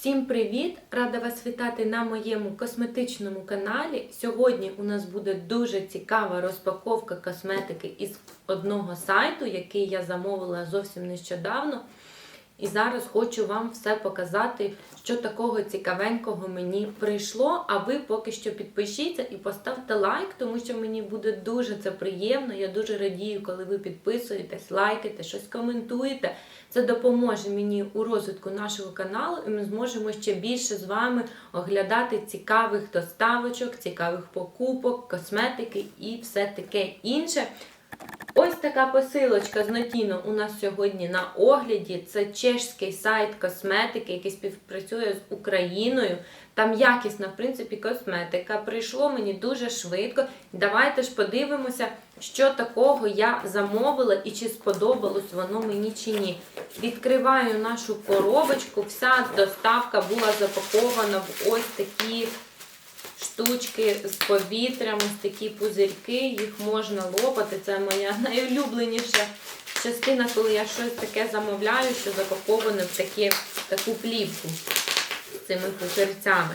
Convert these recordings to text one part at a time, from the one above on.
Всім привіт! Рада вас вітати на моєму косметичному каналі. Сьогодні у нас буде дуже цікава розпаковка косметики із одного сайту, який я замовила зовсім нещодавно. І зараз хочу вам все показати, що такого цікавенького мені прийшло. А ви поки що підпишіться і поставте лайк, тому що мені буде дуже це приємно. Я дуже радію, коли ви підписуєтесь, лайкаєте, щось коментуєте. Це допоможе мені у розвитку нашого каналу, і ми зможемо ще більше з вами оглядати цікавих доставочок, цікавих покупок, косметики і все таке інше. Ось така посилочка з Notino у нас сьогодні на огляді. Це чешський сайт косметики, який співпрацює з Україною. Там якісна, в принципі, косметика. Прийшло мені дуже швидко. Давайте ж подивимося, що такого я замовила і чи сподобалось воно мені чи ні. Відкриваю нашу коробочку. Вся доставка була запакована в ось такі штучки з повітрям, ось такі пузирьки, їх можна лопати. Це моя найулюбленіша частина, коли я щось таке замовляю, що запаковане в такі, таку плівку з цими пузирцями.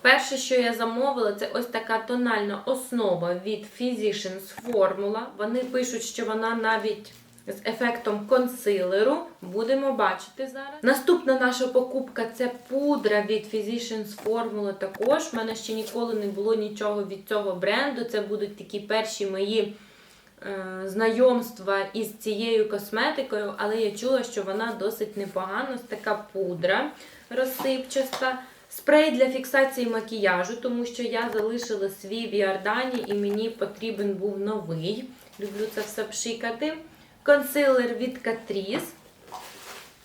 Перше, що я замовила, це ось така тональна основа від Physicians Formula. Вони пишуть, що вона навіть з ефектом консилеру. Будемо бачити зараз. Наступна наша покупка це пудра від Physicians Formula також. У мене ще ніколи не було нічого від цього бренду. Це будуть такі перші мої е, знайомства із цією косметикою, але я чула, що вона досить непогана. Ось така пудра розсипчаста. Спрей для фіксації макіяжу, тому що я залишила свій в Іордані і мені потрібен був новий. Люблю це все пшикати. Консилер від Catrice.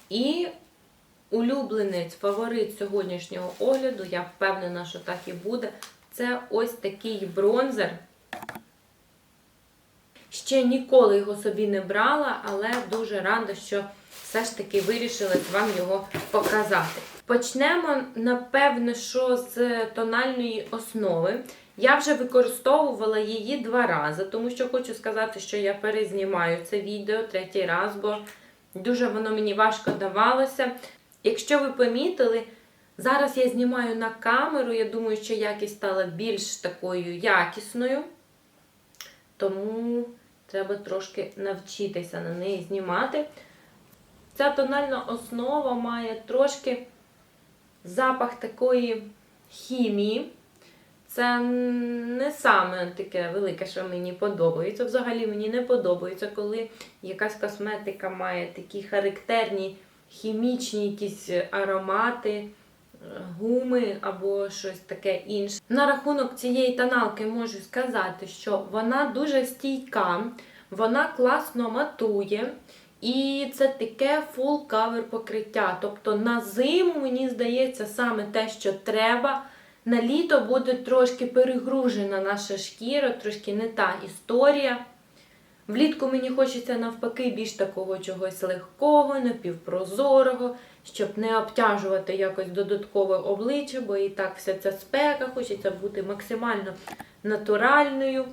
І улюбленець, фаворит сьогоднішнього огляду, я впевнена, що так і буде. Це ось такий бронзер. Ще ніколи його собі не брала, але дуже рада, що все ж таки вирішила вам його показати. Почнемо, напевно, що з тональної основи. Я вже використовувала її два рази, тому що хочу сказати, що я перезнімаю це відео третій раз, бо дуже воно мені важко давалося. Якщо ви помітили, зараз я знімаю на камеру, я думаю, що якість стала більш такою якісною. Тому треба трошки навчитися на неї знімати. Ця тональна основа має трошки запах такої хімії. Це не саме таке велике, що мені подобається. Взагалі мені не подобається, коли якась косметика має такі характерні хімічні якісь аромати, гуми або щось таке інше. На рахунок цієї тоналки можу сказати, що вона дуже стійка, вона класно матує. І це таке full cover покриття. Тобто на зиму, мені здається, саме те, що треба. На літо буде трошки перегружена наша шкіра, трошки не та історія. Влітку мені хочеться навпаки більш такого чогось легкого, напівпрозорого, щоб не обтяжувати якось додаткове обличчя, бо і так вся ця спека, хочеться бути максимально натуральною.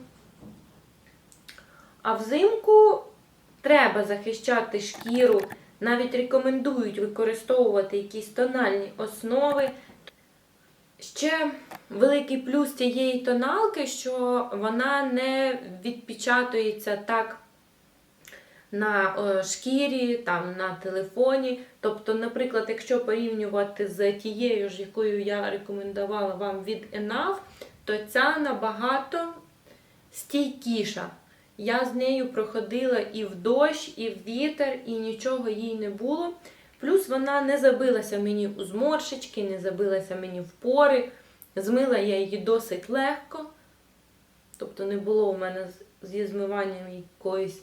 А взимку треба захищати шкіру. Навіть рекомендують використовувати якісь тональні основи. Ще великий плюс цієї тоналки, що вона не відпечатується так на шкірі, там, на телефоні. Тобто, наприклад, якщо порівнювати з тією ж, якою я рекомендувала вам від ENAF, то ця набагато стійкіша. Я з нею проходила і в дощ, і в вітер, і нічого їй не було. Плюс вона не забилася мені у зморшечки, не забилася мені в пори. Змила я її досить легко. Тобто не було у мене зі змиванням якоїсь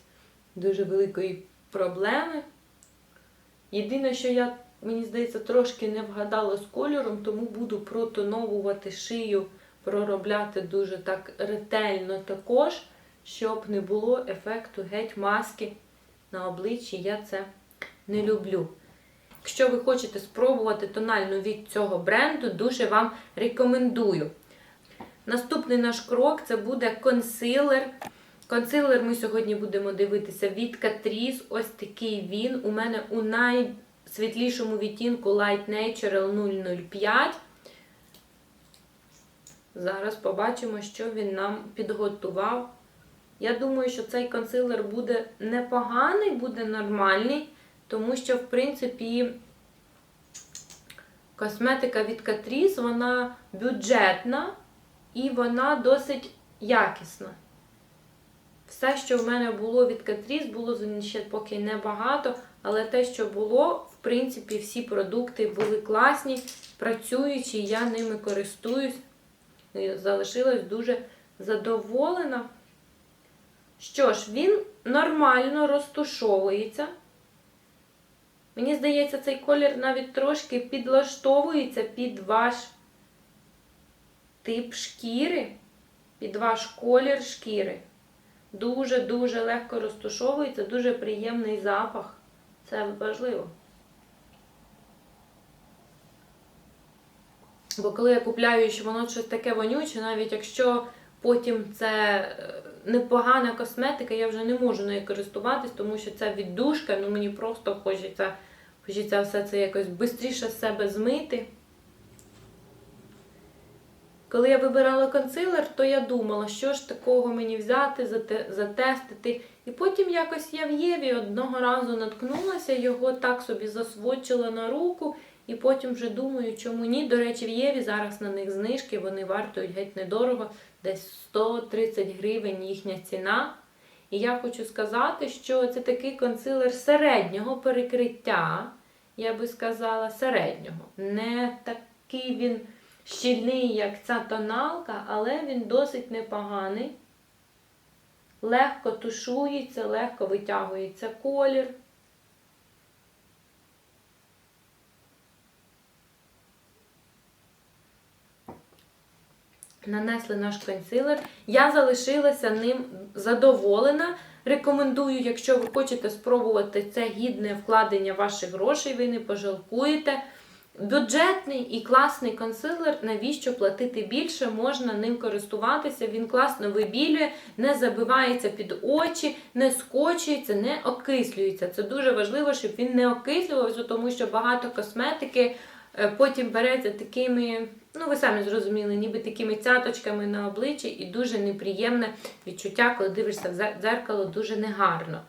дуже великої проблеми. Єдине, що я, мені здається, трошки не вгадала з кольором, тому буду протоновувати шию, проробляти дуже так ретельно також, щоб не було ефекту геть маски на обличчі. Я це не люблю. Якщо ви хочете спробувати тональну від цього бренду, дуже вам рекомендую. Наступний наш крок це буде консилер. Консилер ми сьогодні будемо дивитися від Catrice. Ось такий він. У мене у най світлішому відтінку Light Natural 005. Зараз побачимо, що він нам підготував. Я думаю, що цей консилер буде непоганий, буде нормальний, тому що, в принципі, косметика від Catrice, вона бюджетна і вона досить якісна. Все, що в мене було від Catrice, було ще поки небагато, але те, що було, в принципі, всі продукти були класні, працюючі, я ними користуюсь. І залишилась дуже задоволена. Що ж, він нормально розтушовується. Мені здається, цей колір навіть трошки підлаштовується під ваш тип шкіри, під ваш колір шкіри. Дуже-дуже легко розтушовується, дуже приємний запах. Це важливо. Бо коли я купляю, що воно щось таке вонюче, навіть якщо потім це е, непогана косметика, я вже не можу нею користуватись, тому що це віддушка, ну мені просто хочеться, хочеться все це якось швидше з себе змити. Коли я вибирала консилер, то я думала, що ж такого мені взяти, затестити. І потім якось я в Єві одного разу наткнулася, його так собі засвочила на руку, і потім вже думаю, чому ні. До речі, в Єві зараз на них знижки, вони вартують геть недорого, десь 130 гривень їхня ціна. І я хочу сказати, що це такий консилер середнього перекриття, я би сказала, середнього. Не такий він щільний, як ця тоналка, але він досить непоганий. Легко тушується, легко витягується колір. Нанесли наш консилер. Я залишилася ним задоволена. Рекомендую, якщо ви хочете спробувати це гідне вкладення ваших грошей, ви не пожалкуєте. Бюджетний і класний консилер, навіщо платити більше, можна ним користуватися, він класно вибілює, не забивається під очі, не скочується, не окислюється. Це дуже важливо, щоб він не окислювався, тому що багато косметики е, потім береться такими, ну ви самі зрозуміли, ніби такими цяточками на обличчі, і дуже неприємне відчуття, коли дивишся в дзеркало, дуже негарно.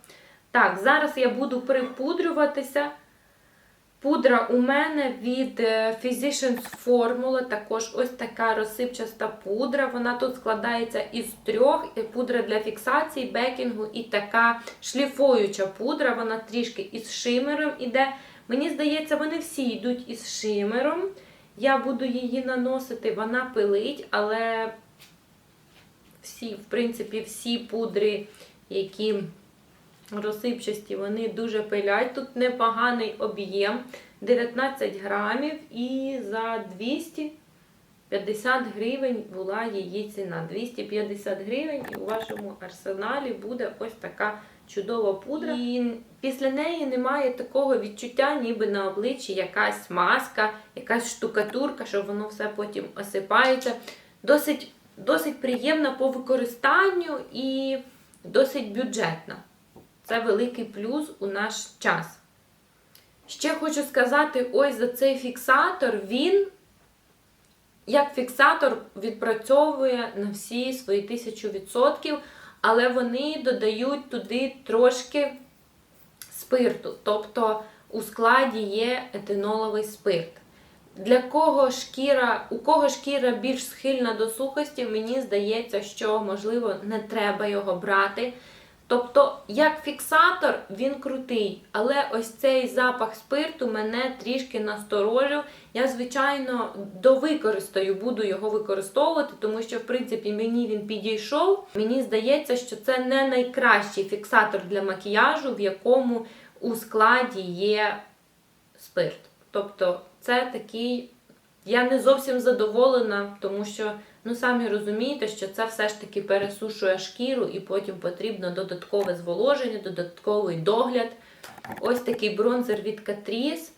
Так, зараз я буду припудрюватися. Пудра у мене від е, Physicians Formula, також ось така розсипчаста пудра. Вона тут складається із трьох: Е, пудра для фіксації, бекінгу і така шліфуюча пудра. Вона трішки із шимером іде. Мені здається, вони всі йдуть із шимером. Я буду її наносити, вона пилить, але всі, в принципі, всі пудри, які розсипчасті, вони дуже пилять. Тут непоганий об'єм 19 грамів і за 250 гривень була її ціна. 250 гривень і у вашому арсеналі буде ось така чудова пудра. І після неї немає такого відчуття, ніби на обличчі якась маска, якась штукатурка, що воно все потім осипається. Досить, досить приємна по використанню і досить бюджетна. Це великий плюс у наш час. Ще хочу сказати, ось за цей фіксатор, він, як фіксатор, відпрацьовує на всі свої 1000%, але вони додають туди трошки спирту. Тобто у складі є етиноловий спирт. Для кого шкіра, у кого шкіра більш схильна до сухості, мені здається, що можливо не треба його брати. Тобто, як фіксатор, він крутий, але ось цей запах спирту мене трішки насторожив. Я, звичайно, довикористаю, буду його використовувати, тому що, в принципі, мені він підійшов. Мені здається, що це не найкращий фіксатор для макіяжу, в якому у складі є спирт. Тобто, це такий. Я не зовсім задоволена, тому що, ну самі розумієте, що це все ж таки пересушує шкіру, і потім потрібно додаткове зволоження, додатковий догляд. Ось такий бронзер від Catrice.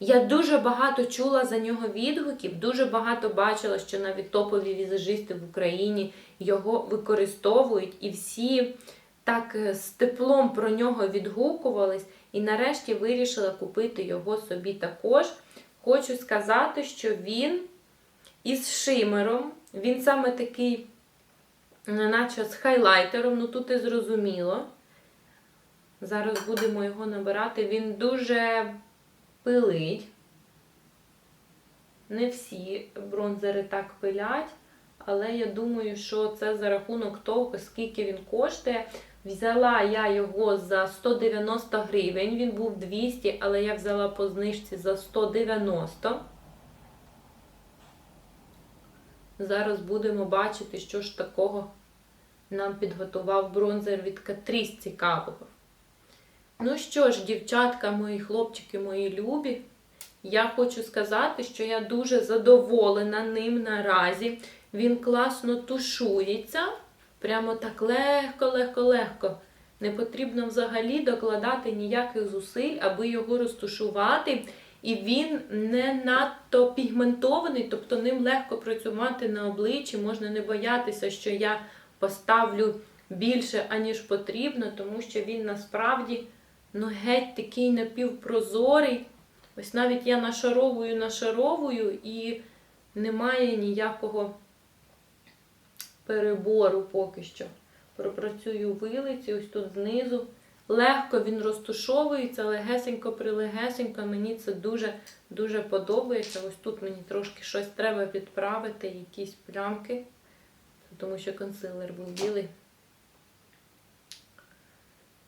Я дуже багато чула за нього відгуків, дуже багато бачила, що навіть топові візажисти в Україні його використовують, і всі так е, з теплом про нього відгукувались. І нарешті вирішила купити його собі також. Хочу сказати, що він із шимером, він саме такий, наче з хайлайтером, ну тут і зрозуміло. Зараз будемо його набирати. Він дуже пилить. Не всі бронзери так пилять, але я думаю, що це за рахунок того, скільки він коштує. Взяла я його за 190 гривень, він був 200, але я взяла по знижці за 190. Зараз будемо бачити, що ж такого нам підготував бронзер від Catrice цікавого. Ну що ж, дівчатка, мої хлопчики, мої любі, я хочу сказати, що я дуже задоволена ним наразі. Він класно тушується. Прямо так легко, легко, легко. Не потрібно взагалі докладати ніяких зусиль, аби його розтушувати. І він не надто пігментований, тобто ним легко працювати на обличчі. Можна не боятися, що я поставлю більше, аніж потрібно, тому що він насправді ну, геть такий напівпрозорий. Ось навіть я нашаровую, нашаровую і немає ніякого перебору поки що. Пропрацюю вилиці, ось тут знизу. Легко він розтушовується, легесенько прилегесенько. Мені це дуже-дуже подобається. Ось тут мені трошки щось треба підправити, якісь плямки, тому що консилер був білий.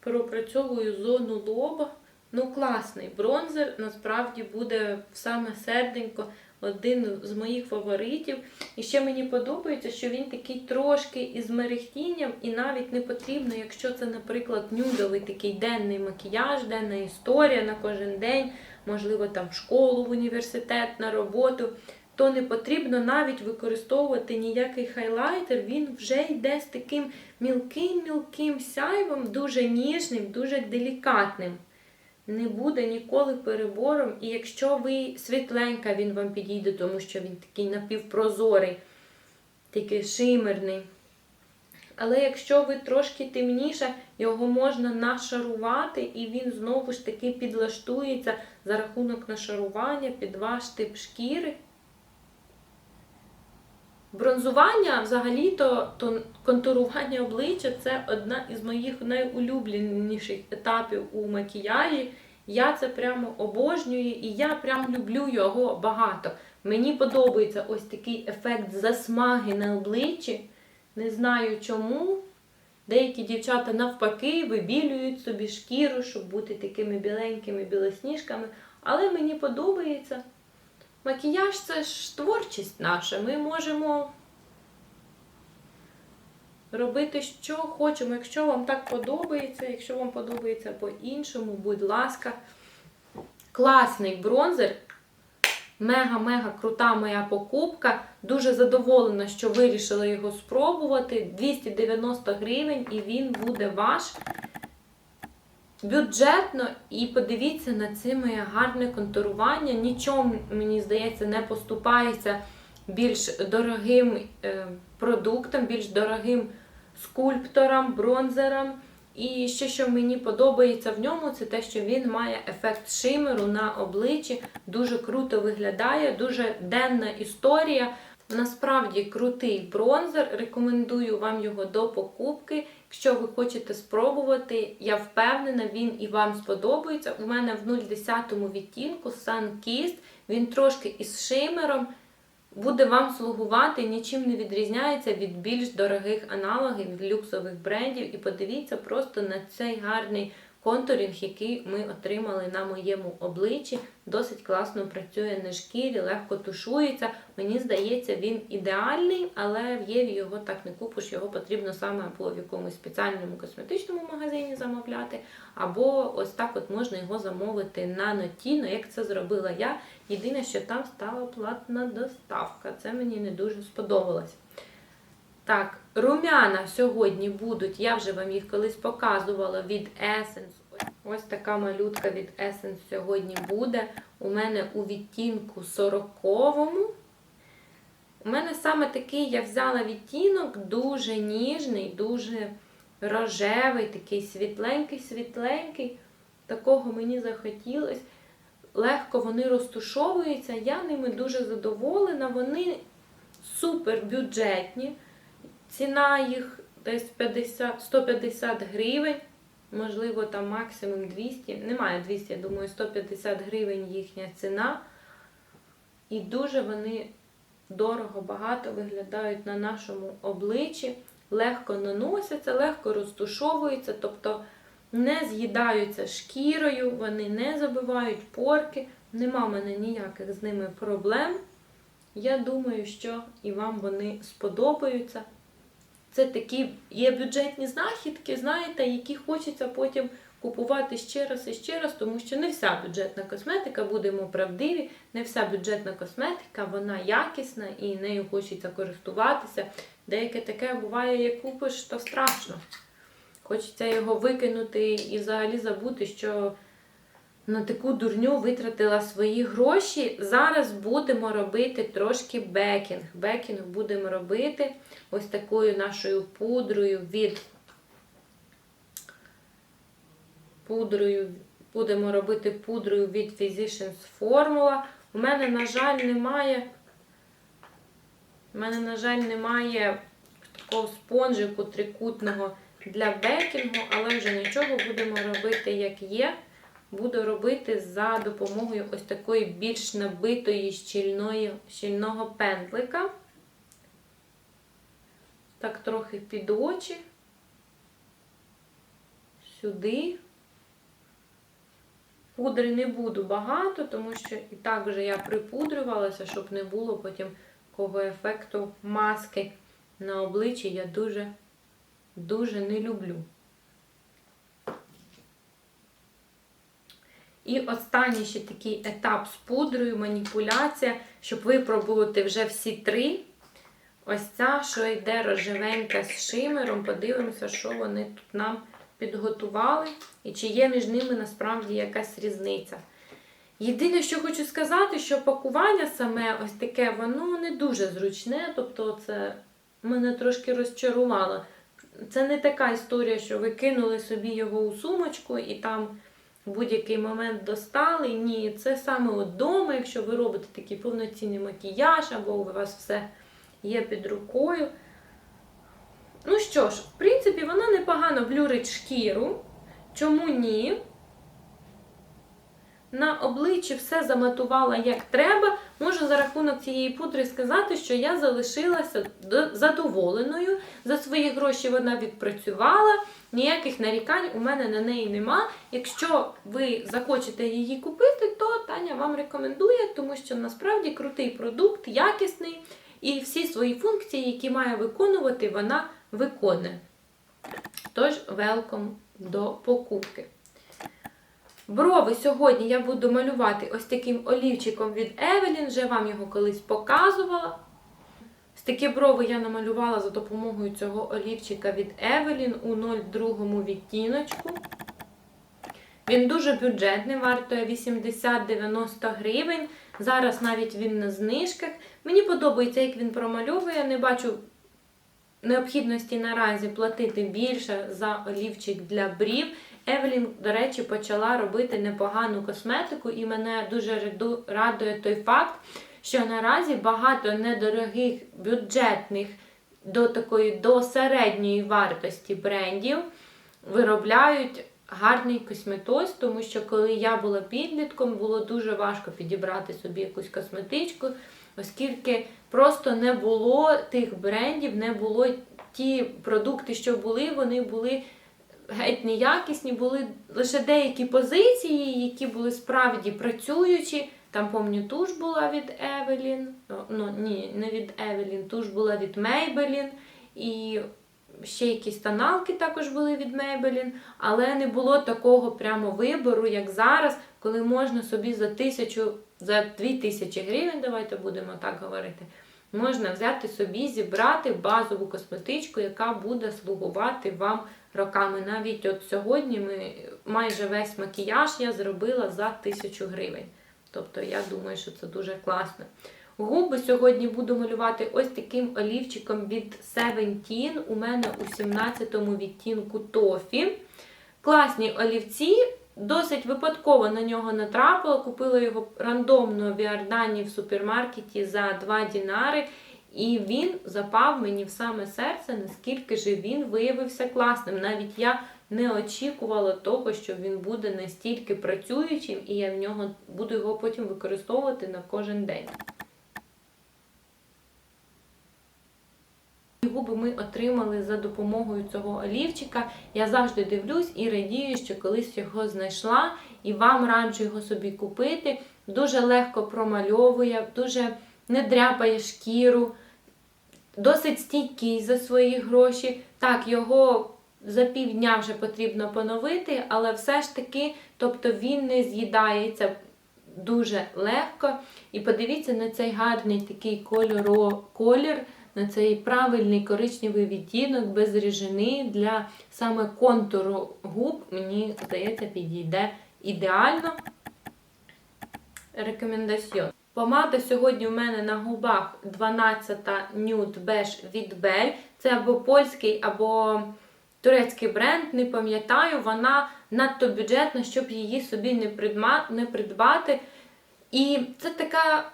Пропрацьовую зону лоба. Ну, класний бронзер, насправді буде в саме серденько один з моїх фаворитів. І ще мені подобається, що він такий трошки із мерехтінням, і навіть не потрібно, якщо це, наприклад, нюдовий такий денний макіяж, денна історія на кожен день, можливо, там в школу, в університет, на роботу. То не потрібно навіть використовувати ніякий хайлайтер, він вже йде з таким мілким-мілким сяйвом, дуже ніжним, дуже делікатним не буде ніколи перебором. І якщо ви світленька, він вам підійде, тому що він такий напівпрозорий, такий шимерний. Але якщо ви трошки темніше, його можна нашарувати, і він знову ж таки підлаштується за рахунок нашарування під ваш тип шкіри. Бронзування, взагалі-то то контурування обличчя це одна із моїх найулюбленіших етапів у макіяжі. Я це прямо обожнюю і я прям люблю його багато. Мені подобається ось такий ефект засмаги на обличчі. Не знаю чому. Деякі дівчата навпаки вибілюють собі шкіру, щоб бути такими біленькими білосніжками. Але мені подобається. Макіяж це ж творчість наша. Ми можемо робити, що хочемо. Якщо вам так подобається, якщо вам подобається по-іншому, будь ласка, класний бронзер. Мега-мега крута моя покупка. Дуже задоволена, що вирішила його спробувати. 290 гривень, і він буде ваш бюджетно і подивіться на це моє гарне контурування. Нічого, мені здається, не поступається більш дорогим е, продуктам, більш дорогим скульпторам, бронзерам. І ще, що мені подобається в ньому, це те, що він має ефект шимеру на обличчі, дуже круто виглядає, дуже денна історія. Насправді крутий бронзер. Рекомендую вам його до покупки. Якщо ви хочете спробувати, я впевнена, він і вам сподобається. У мене в 0,10 відтінку Sun Kissed, він трошки із шимером. Буде вам слугувати, нічим не відрізняється від більш дорогих аналогів, люксових брендів. І подивіться просто на цей гарний контурінг, який ми отримали на моєму обличчі. Досить класно працює на шкірі, легко тушується. Мені здається, він ідеальний, але в Єві його так не купиш. Його потрібно саме або в якомусь спеціальному косметичному магазині замовляти, або ось так от можна його замовити на Нотіно, як це зробила я. Єдине, що там стала платна доставка. Це мені не дуже сподобалось. Так, румяна сьогодні будуть, я вже вам їх колись показувала від Essence. Ось така малютка від Essence сьогодні буде. У мене у відтінку 40-му. У мене саме такий я взяла відтінок, дуже ніжний, дуже рожевий, такий світленький-світленький. такого мені захотілося. Легко вони розтушовуються, я ними дуже задоволена. Вони супер бюджетні. Ціна їх десь 50, 150 гривень, можливо, там максимум 200. Немає 200, я думаю, 150 гривень їхня ціна. І дуже вони дорого, багато виглядають на нашому обличчі, легко наносяться, легко розтушовуються, тобто не з'їдаються шкірою, вони не забивають порки. Нема в мене ніяких з ними проблем. Я думаю, що і вам вони сподобаються. Це такі є бюджетні знахідки, знаєте, які хочеться потім купувати ще раз і ще раз, тому що не вся бюджетна косметика, будемо правдиві, не вся бюджетна косметика, вона якісна і нею хочеться користуватися. Деяке таке буває, як купиш, то страшно. Хочеться його викинути і взагалі забути, що на таку дурню витратила свої гроші. Зараз будемо робити трошки бекінг. Бекінг будемо робити ось такою нашою пудрою від пудрою. Будемо робити пудрою від Physicians Formula. У мене, на жаль, немає. У мене, на жаль, немає такого спонжику трикутного для бекінгу, але вже нічого будемо робити, як є. Буду робити за допомогою ось такої більш набитої щільної, щільного пензлика. Так, трохи під очі. Сюди. Пудри не буду багато, тому що і так вже я припудрювалася, щоб не було потім такого ефекту маски на обличчі. Я дуже, дуже не люблю. І останній ще такий етап з пудрою, маніпуляція, щоб випробувати вже всі три. Ось ця, що йде рожевенька з шимером. Подивимося, що вони тут нам підготували, і чи є між ними насправді якась різниця. Єдине, що хочу сказати, що пакування саме ось таке, воно не дуже зручне, тобто це мене трошки розчарувало. Це не така історія, що ви кинули собі його у сумочку і там в будь-який момент достали. Ні, це саме вдома, якщо ви робите такий повноцінний макіяж, або у вас все є під рукою. Ну що ж, в принципі, вона непогано блюрить шкіру. Чому ні? На обличчі все заматувала як треба. Можу за рахунок цієї пудри сказати, що я залишилася задоволеною. За свої гроші вона відпрацювала. Ніяких нарікань у мене на неї нема. Якщо ви захочете її купити, то Таня вам рекомендує, тому що насправді крутий продукт, якісний, і всі свої функції, які має виконувати, вона виконує. Тож, велком до покупки. Брови сьогодні я буду малювати ось таким олівчиком від Evelyn, вже вам його колись показувала. Ось такі брови я намалювала за допомогою цього олівчика від Evelyn у 02 відтіночку. Він дуже бюджетний, вартує 80-90 гривень. Зараз навіть він на знижках. Мені подобається, як він промальовує. Не бачу необхідності наразі платити більше за олівчик для брів. Евелін, до речі, почала робити непогану косметику, і мене дуже радує той факт, що наразі багато недорогих бюджетних до такої до середньої вартості брендів виробляють гарний косметоз, тому що коли я була підлітком, було дуже важко підібрати собі якусь косметичку, оскільки просто не було тих брендів, не було ті продукти, що були, вони були геть неякісні, були лише деякі позиції, які були справді працюючі. Там, пам'ятаю, туш була від Евелін. Ну, ні, не від Евелін, туш була від Мейбелін. І ще якісь тоналки також були від Maybelline, але не було такого прямо вибору, як зараз, коли можна собі за тисячу, за дві тисячі гривень, давайте будемо так говорити, можна взяти собі, зібрати базову косметичку, яка буде слугувати вам роками. Навіть от сьогодні ми майже весь макіяж я зробила за тисячу гривень. Тобто, я думаю, що це дуже класно. Губи сьогодні буду малювати ось таким олівчиком від Seventeen. У мене у 17-му відтінку тофі. Класні олівці, досить випадково на нього натрапила. Купила його рандомно в Іорданії в супермаркеті за 2 дінари. І він запав мені в саме серце, наскільки же він виявився класним. Навіть я не очікувала того, що він буде настільки працюючим, і я в нього буду його потім використовувати на кожен день. Губи ми отримали за допомогою цього олівчика. Я завжди дивлюсь і радію, що колись його знайшла, і вам раджу його собі купити. Дуже легко промальовує, дуже не дряпає шкіру, досить стійкий за свої гроші. Так, його за півдня вже потрібно поновити, але все ж таки, тобто він не з'їдається дуже легко. І подивіться на цей гарний такий кольоро, колір, на цей правильний коричневий відтінок без ріжини для саме контуру губ, мені здається, підійде ідеально. Рекомендаціон. Помада сьогодні у мене на губах 12-та Nude Beige від Bell. Це або польський, або турецький бренд, не пам'ятаю, вона надто бюджетна, щоб її собі не придбати. І це така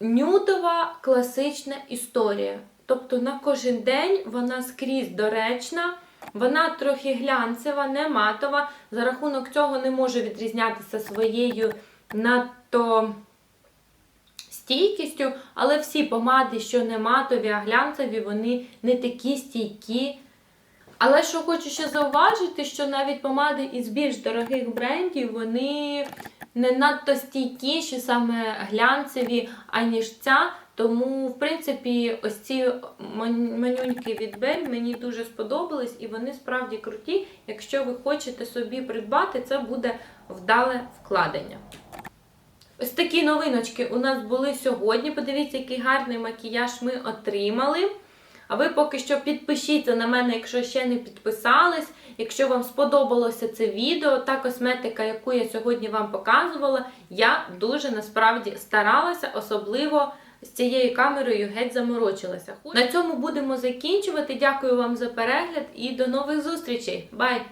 нюдова класична історія. Тобто на кожен день вона скрізь доречна, вона трохи глянцева, не матова. За рахунок цього не може відрізнятися своєю надто стійкістю, але всі помади, що не матові, а глянцеві, вони не такі стійкі. Але що хочу ще зауважити, що навіть помади із більш дорогих брендів, вони не надто стійкіші, саме глянцеві, аніж ця. Тому, в принципі, ось ці ман- манюньки від Bell мені дуже сподобались, і вони справді круті. Якщо ви хочете собі придбати, це буде вдале вкладення. Ось такі новиночки у нас були сьогодні. Подивіться, який гарний макіяж ми отримали. А ви поки що підпишіться на мене, якщо ще не підписались. Якщо вам сподобалося це відео та косметика, яку я сьогодні вам показувала, я дуже насправді старалася, особливо з цією камерою геть заморочилася. На цьому будемо закінчувати. Дякую вам за перегляд і до нових зустрічей. Бай!